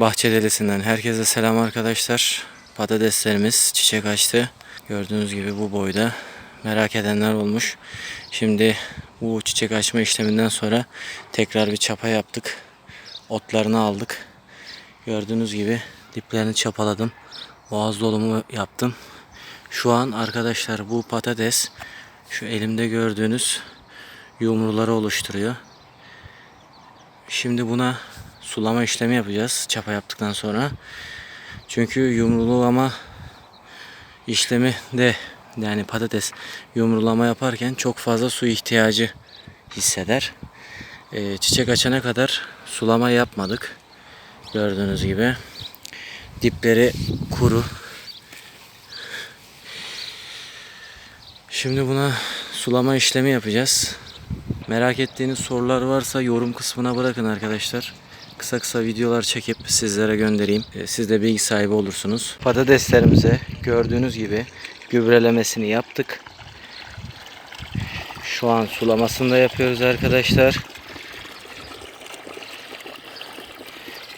Bahçe delisinden herkese selam arkadaşlar. Patateslerimiz çiçek açtı. Gördüğünüz gibi bu boyda. Merak edenler olmuş. Şimdi bu çiçek açma işleminden sonra tekrar bir çapa yaptık. Otlarını aldık. Gördüğünüz gibi diplerini çapaladım. Boğaz dolumu yaptım. Şu an arkadaşlar bu patates şu elimde gördüğünüz yumruları oluşturuyor. Şimdi buna sulama işlemi yapacağız çapa yaptıktan sonra. Çünkü yumrulama işlemi de yani patates yumrulama yaparken çok fazla su ihtiyacı hisseder. Ee, çiçek açana kadar sulama yapmadık. Gördüğünüz gibi. Dipleri kuru. Şimdi buna sulama işlemi yapacağız. Merak ettiğiniz sorular varsa yorum kısmına bırakın arkadaşlar. Kısa kısa videolar çekip sizlere göndereyim. Ee, Siz de bilgi sahibi olursunuz. Patateslerimize gördüğünüz gibi gübrelemesini yaptık. Şu an sulamasını da yapıyoruz arkadaşlar.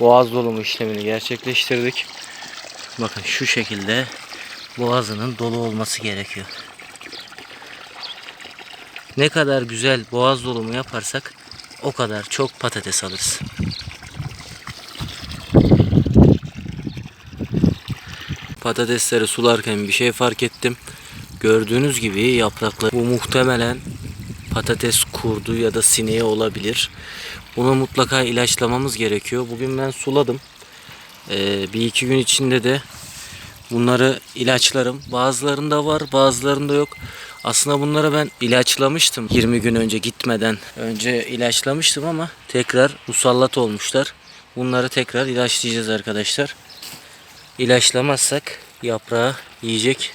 Boğaz dolumu işlemini gerçekleştirdik. Bakın şu şekilde boğazının dolu olması gerekiyor. Ne kadar güzel boğaz dolumu yaparsak o kadar çok patates alırız. Patatesleri sularken bir şey fark ettim. Gördüğünüz gibi yaprakları bu muhtemelen patates kurdu ya da sineği olabilir. Bunu mutlaka ilaçlamamız gerekiyor. Bugün ben suladım. Ee, bir iki gün içinde de bunları ilaçlarım. Bazılarında var bazılarında yok. Aslında bunları ben ilaçlamıştım 20 gün önce gitmeden. Önce ilaçlamıştım ama tekrar musallat olmuşlar. Bunları tekrar ilaçlayacağız arkadaşlar. İlaçlamazsak yaprağı yiyecek.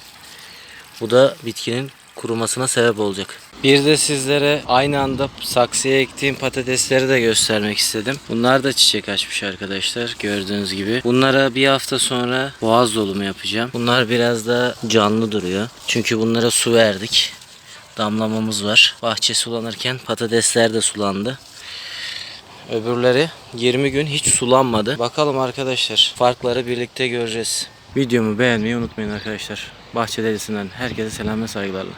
Bu da bitkinin kurumasına sebep olacak. Bir de sizlere aynı anda saksıya ektiğim patatesleri de göstermek istedim. Bunlar da çiçek açmış arkadaşlar gördüğünüz gibi. Bunlara bir hafta sonra boğaz dolumu yapacağım. Bunlar biraz da canlı duruyor. Çünkü bunlara su verdik. Damlamamız var. Bahçe sulanırken patatesler de sulandı. Öbürleri 20 gün hiç sulanmadı. Bakalım arkadaşlar. Farkları birlikte göreceğiz. Videomu beğenmeyi unutmayın arkadaşlar. Bahçe delisinden herkese selam ve saygılarla.